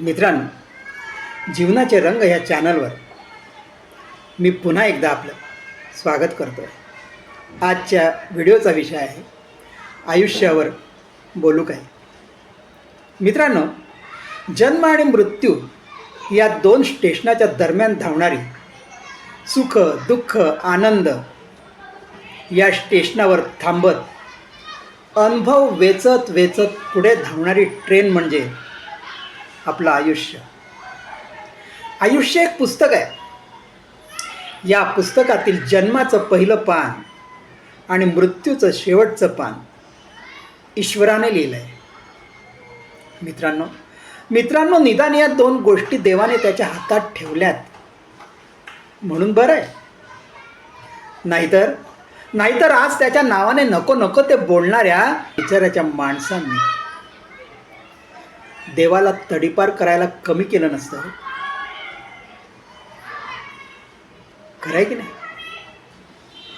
मित्रांनो जीवनाचे रंग ह्या चॅनलवर मी पुन्हा एकदा आपलं स्वागत करतो आहे आजच्या व्हिडिओचा विषय आहे आयुष्यावर बोलू काय? मित्रांनो जन्म आणि मृत्यू या दोन स्टेशनाच्या दरम्यान धावणारी सुख दुःख आनंद या स्टेशनावर थांबत अनुभव वेचत वेचत पुढे धावणारी ट्रेन म्हणजे आपलं आयुष्य. आयुष्य एक पुस्तक आहे. या पुस्तकातील जन्माचं पहिलं पान आणि मृत्यूचं शेवटचं पान ईश्वराने लिहिलं आहे मित्रांनो मित्रांनो निदान या दोन गोष्टी देवाने त्याच्या हातात ठेवल्यात. म्हणून बरं आहे. नाहीतर नाहीतर आज त्याच्या नावाने नको नको ते बोलणाऱ्या विचाराच्या माणसांनी. देवाला तडीपार करायला कमी केलं नसतं. खरं आहे की नाही?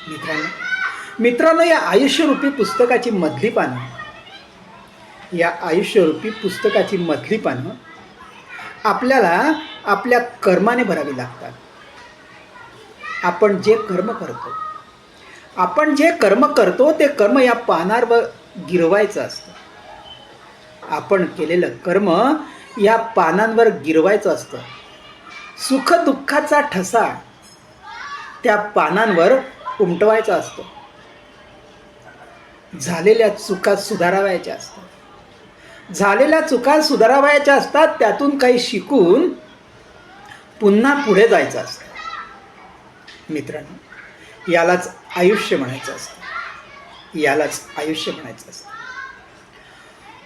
मित्रांनो मित्रांनो या आयुष्यरूपी पुस्तकाची मधली पानं या आयुष्यरूपी पुस्तकाची मधली पानं आपल्याला आपल्या कर्माने भरावी लागतात. आपण जे कर्म करतो आपण जे कर्म करतो ते कर्म या पानावर गिरवायचं असतं. आपण केलेलं कर्म या पानांवर गिरवायचं असतं. सुख दुःखाचा ठसा त्या पानांवर उमटवायचा असतो. झालेल्या चुका सुधारावायच्या असतात. झालेल्या चुका सुधारावायच्या असतात त्यातून काही शिकून पुन्हा पुढे जायचं असतं. मित्रांनो यालाच आयुष्य म्हणायचं असतं. यालाच आयुष्य म्हणायचं असतं.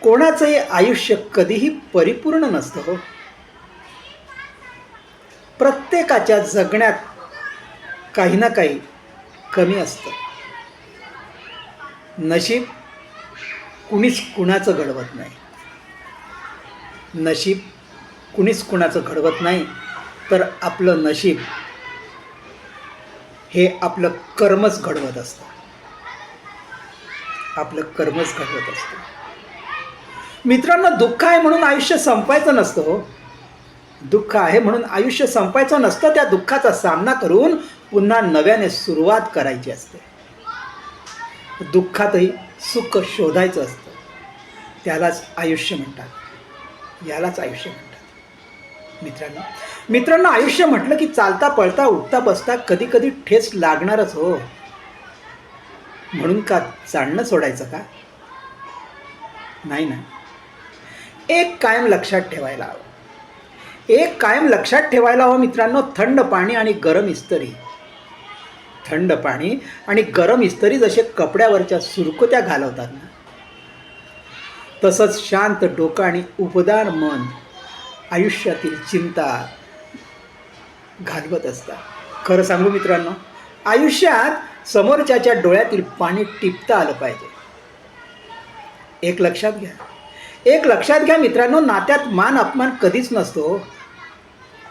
कोणाचंही आयुष्य कधीही परिपूर्ण नसतं हो. प्रत्येकाच्या जगण्यात काही ना काही कमी असतं. नशीब कुणीच कुणाचं घडवत नाही. नशीब कुणीच कुणाचं घडवत नाही. तर आपलं नशीब हे आपलं कर्मच घडवत असतं. आपलं कर्मच घडवत असतं. मित्रांनो दुःख आहे म्हणून आयुष्य संपायचं नसतं हो. दुःख आहे म्हणून आयुष्य संपायचं नसतं. त्या दुःखाचा सामना करून पुन्हा नव्याने सुरुवात करायची असते. दुःखातही सुख शोधायचं असतं. त्यालाच आयुष्य म्हणतात. यालाच आयुष्य म्हणतात. मित्रांनो मित्रांनो आयुष्य म्हटलं की चालता पळता उठता बसता कधी कधी ठेस लागणारच हो. म्हणून का चालणं सोडायचं का? नाही ना. एक कायम लक्षात ठेवायला हवं. एक कायम लक्षात ठेवायला हवं मित्रांनो थंड पाणी आणि गरम इस्तरी. थंड पाणी आणि गरम इस्तरी जसे कपड्यावरच्या सुरकुत्या घालवतात ना तसंच शांत डोकं आणि उपदार मन आयुष्यातील चिंता घालवत असतात. खरं सांगू मित्रांनो आयुष्यात समोरच्याच्या डोळ्यातील पाणी टिपता आलं पाहिजे. एक लक्षात घ्या. एक लक्षात घ्या मित्रांनो नात्यात मान अपमान कधीच नसतो.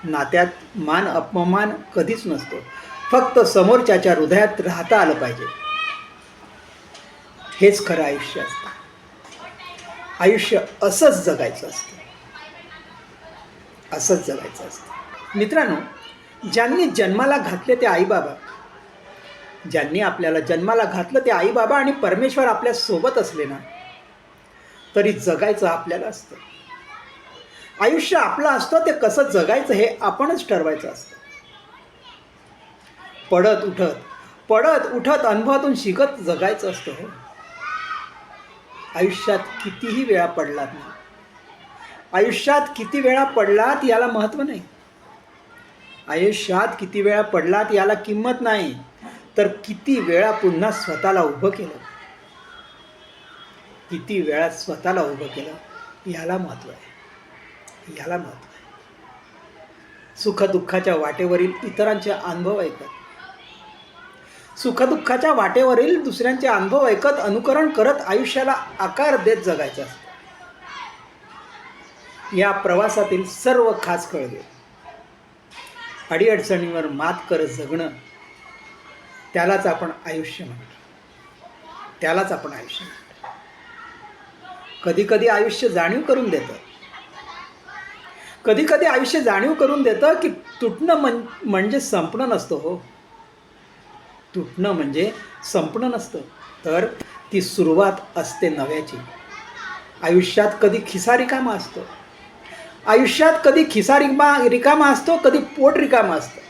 नात्यात मान अपमान कधीच नसतो. फक्त समोरच्याच्या हृदयात राहता आलं पाहिजे. हेच खरं आयुष्य असतं. आयुष्य असंच जगायचं असतं. असंच जगायचं असतं. मित्रांनो ज्यांनी जन्माला घातले ते आईबाबा. ज्यांनी आपल्याला जन्माला घातलं ते आईबाबा आणि परमेश्वर आपल्यासोबत असले ना तरी जगायचं आपल्याला असतं. आयुष्य आपलं असतं ते कसं जगायचं हे आपणच ठरवायचं असतं. पडत उठत पडत उठत अनुभवातून शिकत जगायचं असतं हो. आयुष्यात कितीही वेळा पडलात ना आयुष्यात किती वेळा पडलात याला महत्त्व नाही. आयुष्यात किती वेळा पडलात याला किंमत नाही तर किती वेळा पुन्हा स्वतःला उभं केलं. किती वेळात स्वतःला उभं केलं याला महत्त्व आहे. याला महत्त्व आहे. सुखदुःखाच्या वाटेवरील इतरांचे अनुभव ऐकत. सुखदुःखाच्या वाटेवरील दुसऱ्यांचे अनुभव ऐकत अनुकरण करत आयुष्याला आकार देत जगायचं असतं. या प्रवासातील सर्व खास कळवे. अडीअडचणीवर मात करत जगणं त्यालाच आपण आयुष्य म्हणतो. त्यालाच आपण आयुष्य म्हणतो. कधी कधी आयुष्य जाणीव करून देतं. कधी कधी आयुष्य जाणीव करून देतं की तुटणं म्हण म्हणजे संपणं नसतं हो. तुटणं म्हणजे संपणं नसतं. तर ती सुरुवात असते नव्याची. आयुष्यात कधी खिसा रिकामा असतो. आयुष्यात कधी खिसा रिकामा रिकामा असतो कधी पोट रिकामा असतं.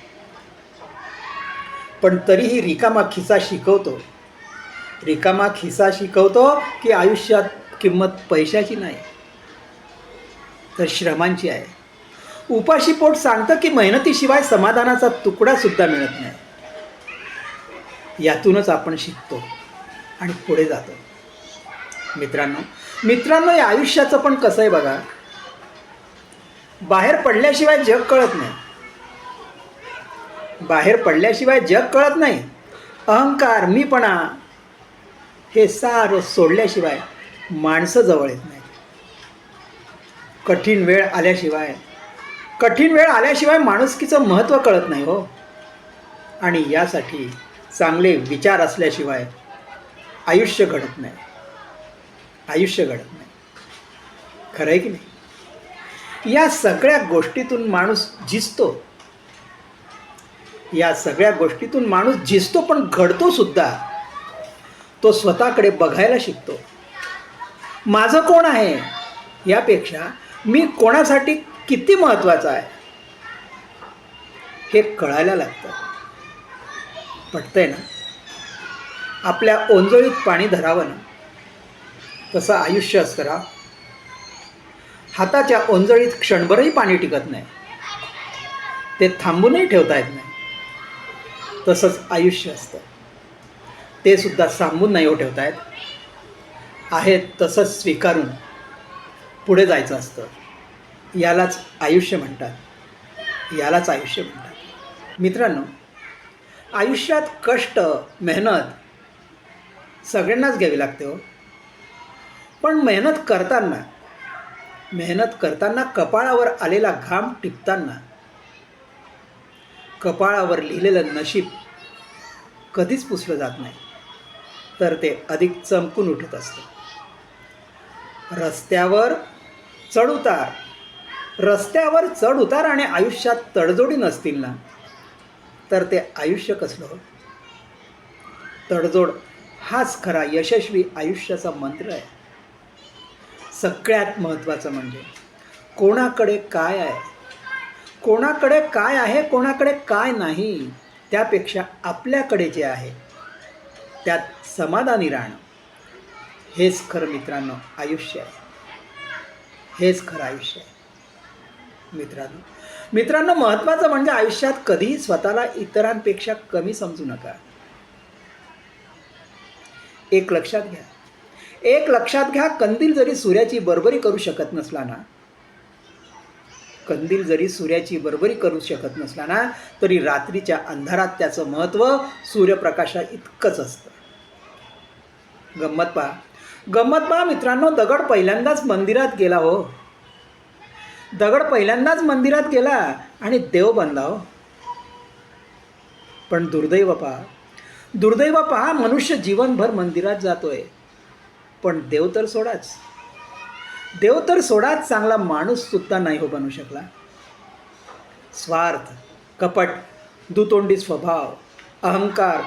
पण तरीही रिकामा खिसा शिकवतो. रिकामा खिसा शिकवतो की आयुष्यात किंमत पैशाची नाही तर श्रमांची आहे. उपाशी पोट सांगतं की मेहनतीशिवाय समाधानाचा तुकडा सुद्धा मिळत नाही. यातूनच आपण शिकतो आणि पुढे जातो. मित्रांनो मित्रांनो या आयुष्याचं पण कसं आहे बघा? बाहेर पडल्याशिवाय जग कळत नाही. बाहेर पडल्याशिवाय जग कळत नाही. अहंकार मीपणा हे सारं सोडल्याशिवाय माणसं जवळ येत नाही कठीण वेळ आल्याशिवाय कठीण वेळ आल्याशिवाय माणुसकीचं महत्त्व कळत नाही हो. आणि यासाठी चांगले विचार असल्याशिवाय आयुष्य घडत नाही. आयुष्य घडत नाही. खरं आहे की नाही? या सगळ्या गोष्टीतून माणूस झिजतो या सगळ्या गोष्टीतून माणूस झिजतो पण घडतो सुद्धा. तो स्वतःकडे बघायला शिकतो. माझं कोण आहे? यापेक्षा मी कोणासाठी किती महत्त्वाचं आहे? हे कळायला लागतं. पटतंय ना? आपल्या ओंजळीत पाणी धरावं ना? तसं आयुष्य असतं राव. हाताच्या ओंजळीत क्षणभरही पाणी टिकत नाही. ते थांबूनही ठेवता येत नाही. तसंच आयुष्य असतं. ते सुद्धा सांबून नाही हो ठेवता आहेत आहे तसंच स्वीकारून पुढे जायचं असतं. यालाच आयुष्य म्हणतात. यालाच आयुष्य म्हणतात. मित्रांनो आयुष्यात कष्ट मेहनत सगळ्यांनाच घ्यावी लागते हो. पण मेहनत करताना मेहनत करताना कपाळावर आलेला घाम टिपताना कपाळावर लिहिलेलं नशीब कधीच पुसलं जात नाही. तर ते अधिक चमकून उठत असतं. रस्त्यावर चढउतार रस्त्यावर चढउतार आणि आयुष्यात तडजोडी नसतील ना? तर ते आयुष्य कसलं हो? तडजोड हाच खरा यशस्वी आयुष्याचा मंत्र आहे. सगळ्यात महत्त्वाचं म्हणजे कोणाकडे काय आहे? कोणाकडे काय आहे कोणाकडे काय नाही त्यापेक्षा आपल्याकडे जे आहे त्यात समाधानी राहणं. हेच खरं मित्रांनो आयुष्य आहे. हेच खरं आयुष्य आहे. मित्रांनो मित्रांनो महत्त्वाचं म्हणजे आयुष्यात कधीही स्वतःला इतरांपेक्षा कमी समजू नका. एक लक्षात घ्या. एक लक्षात घ्या कंदील जरी सूर्याची बरोबरी करू शकत नसला ना कंदील जरी सूर्याची बरोबरी करू शकत नसला ना तरी रात्रीच्या अंधारात त्याचं महत्त्व सूर्यप्रकाशा इतकंच असतं. गंमत पहा. गंमत पहा मित्रांनो दगड पहिल्यांदाच मंदिरात गेला हो. दगड पहिल्यांदाच मंदिरात गेला आणि देव बनला हो. पण दुर्दैव पहा. दुर्दैव पहा मनुष्य जीवनभर मंदिरात जातोय. पण देव तर सोडाच. देव तर सोडाच चांगला माणूस सुद्धा नाही हो बनू शकला. स्वार्थ कपट दुतोंडी स्वभाव अहंकार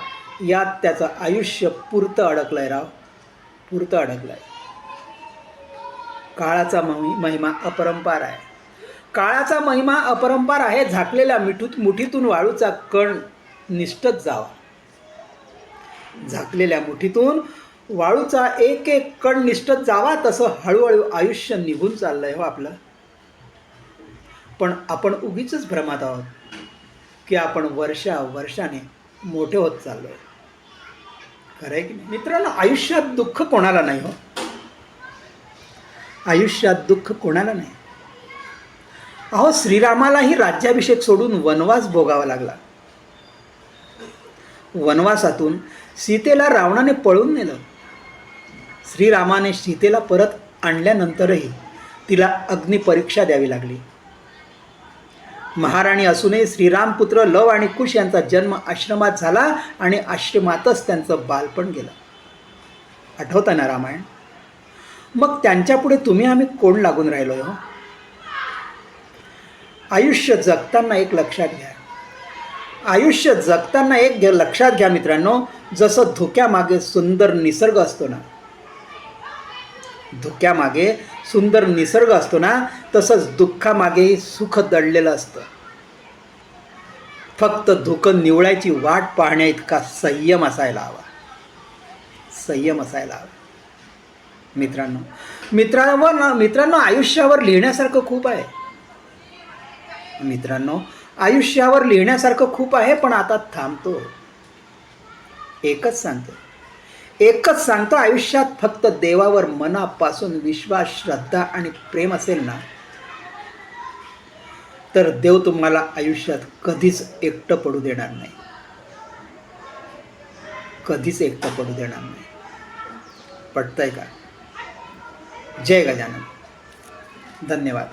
यात त्याचं आयुष्य पुरतं अडकलंय राव. पुरतं अडकलाय. काळाचा महिमा अपरंपार आहे. काळाचा महिमा अपरंपार आहे झाकलेल्या मिठूत मुठीतून वाळूचा कण निष्ठत जावा. झाकलेल्या मुठीतून वाळूचा एक एक कण निष्ठत जावा तसं हळूहळू आयुष्य निघून चाललंय हो आपलं. पण आपण उगीच भ्रमात आहोत की आपण वर्षा वर्षाने मोठे होत चाललो आहे खरं आहे की नाही? मित्रांनो आयुष्यात दुःख कोणाला नाही हो? आयुष्यात दुःख कोणाला नाही? अहो श्रीरामालाही राज्याभिषेक सोडून वनवास भोगावा लागला. वनवासातून सीतेला रावणाने पळून नेलं. श्रीरामाने सीतेला परत आणल्यानंतरही तिला अग्निपरीक्षा द्यावी लागली. महाराणी असूनही श्रीरामपुत्र लव आणि कुश यांचा जन्म आश्रमात झाला आणि आश्रमातच त्यांचं बालपण गेलं. आठवतं ना रामायण? मग त्यांच्यापुढे तुम्ही आम्ही कोण लागून राहिलो हो? आयुष्य जगताना एक लक्षात घ्या. आयुष्य जगताना एक घ्या लक्षात घ्या मित्रांनो जसं धुक्यामागे सुंदर निसर्ग असतो ना धुक्यामागे सुंदर निसर्ग असतो ना तसंच दुःखामागेही सुख दडलेलं असतं. फक्त धुकं निवळायची वाट पाहण्या इतका संयम असायला हवा. संयम असायला हवा. मित्रांनो मित्रांवर मित्रांनो आयुष्यावर लिहिण्यासारखं खूप आहे. मित्रांनो आयुष्यावर लिहिण्यासारखं खूप आहे पण आता थांबतो. एकच सांगतो. एकच सांगतो आयुष्यात फक्त देवावर मनापासून विश्वास श्रद्धा आणि प्रेम असेल ना तर देव तुम्हाला आयुष्यात कधीच एकटं पडू देणार नाही. कधीच एकटं पडू देणार नाही. पटतंय का? जय गजानन. धन्यवाद.